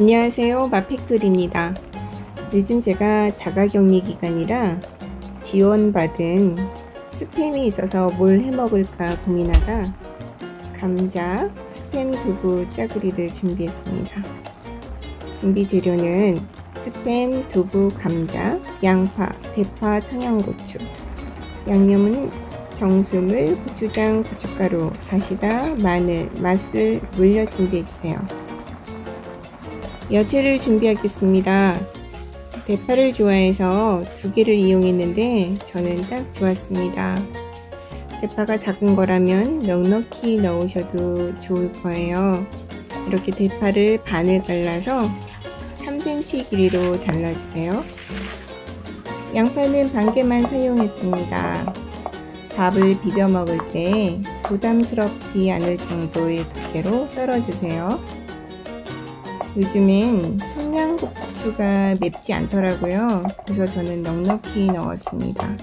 안녕하세요. 마팩돌입니다. 요즘 제가 자가격리 기간이라 지원받은 스팸이 있어서 뭘 해먹을까 고민하다 감자, 스팸 두부 짜글이를 준비했습니다. 준비 재료는 스팸, 두부, 감자, 양파, 대파, 청양고추 양념은 정수물, 고추장, 고춧가루, 다시다, 마늘, 맛술, 물엿 준비해주세요. 야채를 준비하겠습니다. 대파를 좋아해서 두 개를 이용했는데 저는 딱 좋았습니다. 대파가 작은 거라면 넉넉히 넣으셔도 좋을 거예요. 이렇게 대파를 반을 갈라서 3cm 길이로 잘라주세요. 양파는 반 개만 사용했습니다. 밥을 비벼 먹을 때 부담스럽지 않을 정도의 두께로 썰어주세요. 요즘엔 청양고추가 맵지 않더라고요. 그래서 저는 넉넉히 넣었습니다.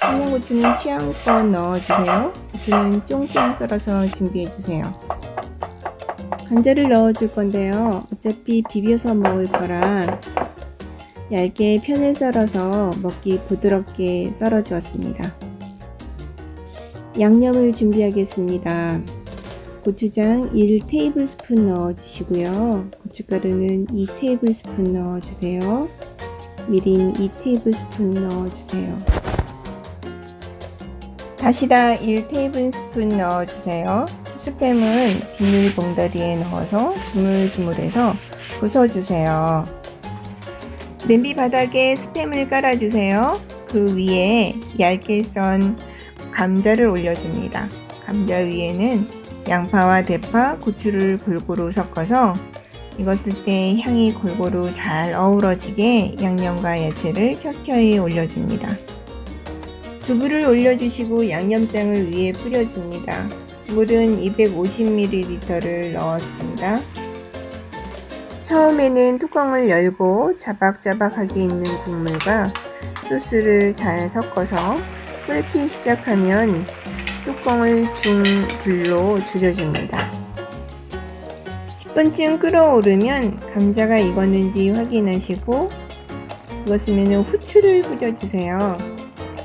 청양고추는 취향껏 넣어주세요. 고추는 쫑쫑 썰어서 준비해주세요. 감자를 넣어줄 건데요. 어차피 비벼서 먹을 거라 얇게 편을 썰어서 먹기 부드럽게 썰어 주었습니다. 양념을 준비하겠습니다. 고추장 1 테이블스푼 넣어주시고요. 고춧가루는 2 테이블스푼 넣어주세요. 미림 2 테이블스푼 넣어주세요. 다시다 1 테이블스푼 넣어주세요. 스팸은 비닐봉다리에 넣어서 주물주물해서 부숴주세요. 냄비 바닥에 스팸을 깔아주세요. 그 위에 얇게 썬 감자를 올려줍니다. 감자 위에는 양파와 대파, 고추를 골고루 섞어서 익었을 때 향이 골고루 잘 어우러지게 양념과 야채를 켜켜이 올려줍니다. 두부를 올려주시고 양념장을 위에 뿌려줍니다. 물은 250ml를 넣었습니다. 처음에는 뚜껑을 열고 자박자박하게 있는 국물과 소스를 잘 섞어서 끓기 시작하면 뚜껑을 중불로 줄여줍니다. 10분쯤 끓어오르면 감자가 익었는지 확인하시고 익었으면 후추를 뿌려주세요.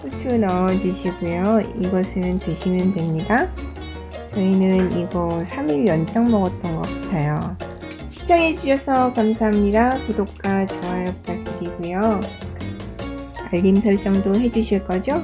후추 넣어주시고요. 이것은 드시면 됩니다. 저희는 이거 3일 연장 먹었던 것 같아요. 시청해주셔서 감사합니다. 구독과 좋아요 부탁드리고요. 알림 설정도 해주실 거죠?